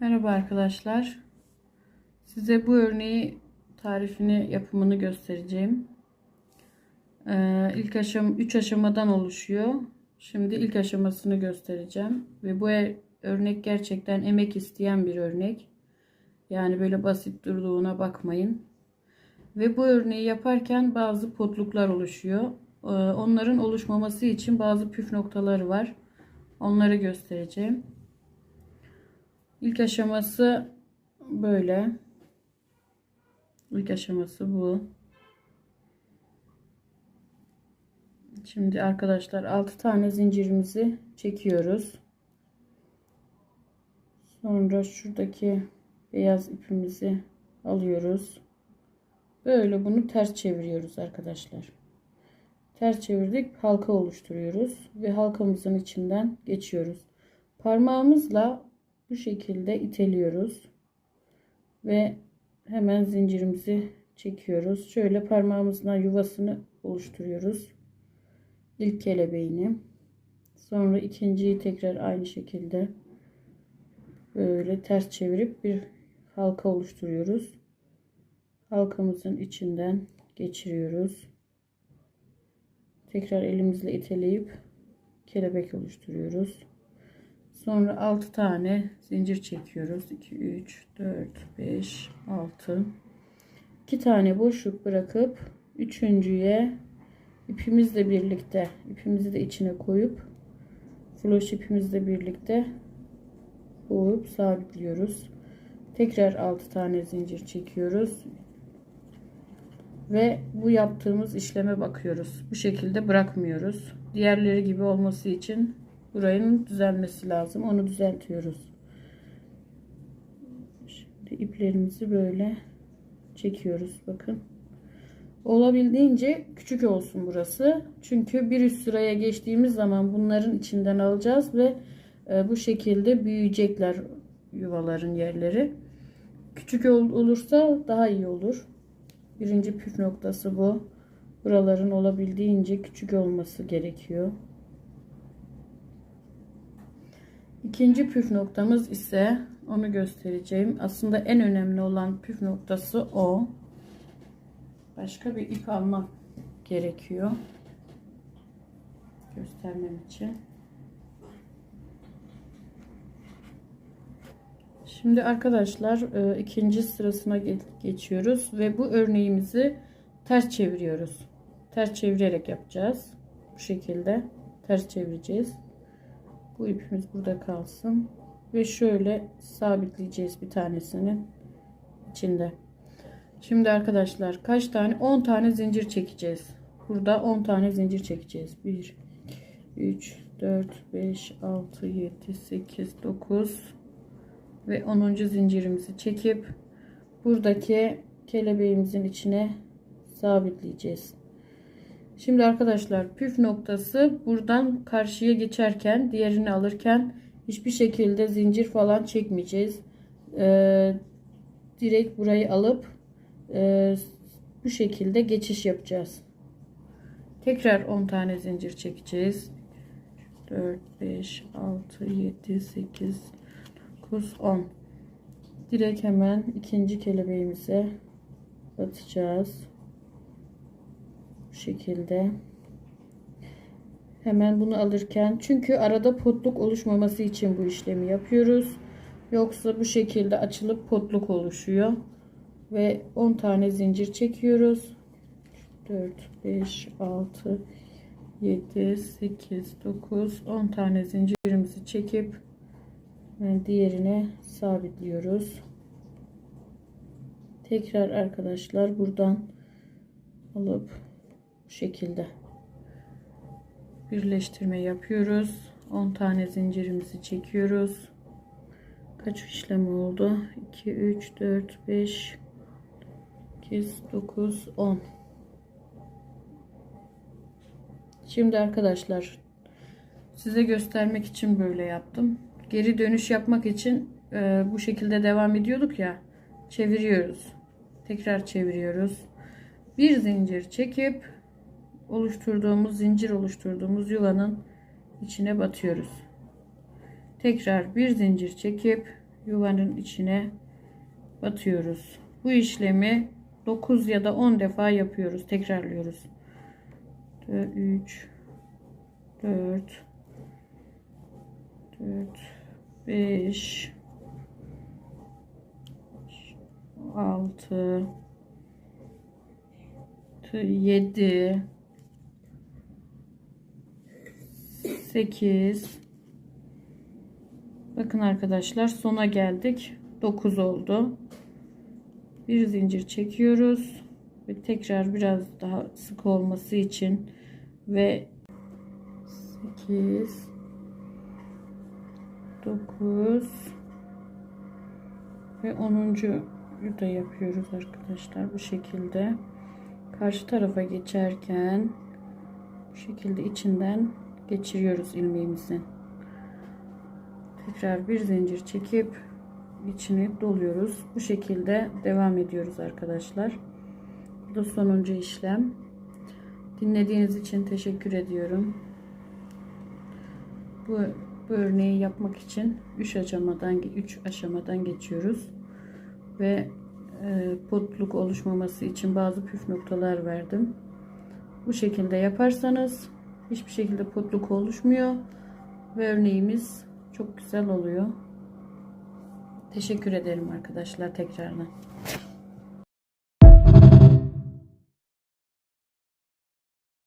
Merhaba arkadaşlar. Size bu örneği tarifini yapımını göstereceğim. Ee, ilk aşam 3 aşamadan oluşuyor. Şimdi ilk aşamasını göstereceğim ve bu e- örnek gerçekten emek isteyen bir örnek. Yani böyle basit durduğuna bakmayın. Ve bu örneği yaparken bazı potluklar oluşuyor. Ee, onların oluşmaması için bazı püf noktaları var. Onları göstereceğim. İlk aşaması böyle. İlk aşaması bu. Şimdi arkadaşlar 6 tane zincirimizi çekiyoruz. Sonra şuradaki beyaz ipimizi alıyoruz. Böyle bunu ters çeviriyoruz arkadaşlar. Ters çevirdik halka oluşturuyoruz ve halkamızın içinden geçiyoruz. Parmağımızla bu şekilde iteliyoruz ve hemen zincirimizi çekiyoruz. Şöyle parmağımızla yuvasını oluşturuyoruz. İlk kelebeğini. Sonra ikinciyi tekrar aynı şekilde böyle ters çevirip bir halka oluşturuyoruz. Halkamızın içinden geçiriyoruz. Tekrar elimizle iteleyip kelebek oluşturuyoruz. Sonra 6 tane zincir çekiyoruz. 2, 3, 4, 5, 6. 2 tane boşluk bırakıp üçüncüye ipimizle birlikte ipimizi de içine koyup floş ipimizle birlikte boğup sabitliyoruz. Tekrar 6 tane zincir çekiyoruz. Ve bu yaptığımız işleme bakıyoruz. Bu şekilde bırakmıyoruz. Diğerleri gibi olması için Burayın düzelmesi lazım. Onu düzeltiyoruz. Şimdi iplerimizi böyle çekiyoruz. Bakın. Olabildiğince küçük olsun burası. Çünkü bir üst sıraya geçtiğimiz zaman bunların içinden alacağız ve e, bu şekilde büyüyecekler yuvaların yerleri. Küçük olursa daha iyi olur. Birinci püf noktası bu. Buraların olabildiğince küçük olması gerekiyor. İkinci püf noktamız ise onu göstereceğim. Aslında en önemli olan püf noktası o. Başka bir ip almak gerekiyor. Göstermem için. Şimdi arkadaşlar e, ikinci sırasına geçiyoruz ve bu örneğimizi ters çeviriyoruz. Ters çevirerek yapacağız. Bu şekilde ters çevireceğiz. Bu ipimiz burada kalsın. Ve şöyle sabitleyeceğiz bir tanesinin içinde. Şimdi arkadaşlar kaç tane? 10 tane zincir çekeceğiz. Burada 10 tane zincir çekeceğiz. 1 3 4 5 6 7 8 9 ve 10. zincirimizi çekip buradaki kelebeğimizin içine sabitleyeceğiz. Şimdi arkadaşlar püf noktası buradan karşıya geçerken diğerini alırken hiçbir şekilde zincir falan çekmeyeceğiz. Ee, direkt burayı alıp e, bu şekilde geçiş yapacağız. Tekrar 10 tane zincir çekeceğiz. 4, 5, 6, 7, 8, 9, 10. Direkt hemen ikinci kelebeğimize batacağız şekilde. Hemen bunu alırken çünkü arada potluk oluşmaması için bu işlemi yapıyoruz. Yoksa bu şekilde açılıp potluk oluşuyor. Ve 10 tane zincir çekiyoruz. 4 5 6 7 8 9 10 tane zincirimizi çekip yani diğerine sabitliyoruz. Tekrar arkadaşlar buradan alıp bu şekilde birleştirme yapıyoruz. 10 tane zincirimizi çekiyoruz. Kaç işlem oldu? 2 3 4 5 8 9 10 şimdi arkadaşlar size göstermek için böyle yaptım. Geri dönüş yapmak için e, bu şekilde devam ediyorduk ya çeviriyoruz. Tekrar çeviriyoruz. Bir zincir çekip oluşturduğumuz zincir oluşturduğumuz yuvanın içine batıyoruz. Tekrar bir zincir çekip yuvanın içine batıyoruz. Bu işlemi 9 ya da 10 defa yapıyoruz. Tekrarlıyoruz. 3 4 4 5 6 7 8 Bakın arkadaşlar sona geldik. 9 oldu. Bir zincir çekiyoruz ve tekrar biraz daha sık olması için ve 8 9 ve 10. da yapıyoruz arkadaşlar bu şekilde karşı tarafa geçerken bu şekilde içinden geçiriyoruz ilmeğimizi tekrar bir zincir çekip içini doluyoruz. Bu şekilde devam ediyoruz arkadaşlar. Bu da sonuncu işlem. Dinlediğiniz için teşekkür ediyorum. Bu, bu örneği yapmak için 3 aşamadan 3 aşamadan geçiyoruz. Ve e, potluk oluşmaması için bazı püf noktalar verdim. Bu şekilde yaparsanız hiçbir şekilde potluk oluşmuyor ve örneğimiz çok güzel oluyor. Teşekkür ederim arkadaşlar tekrardan.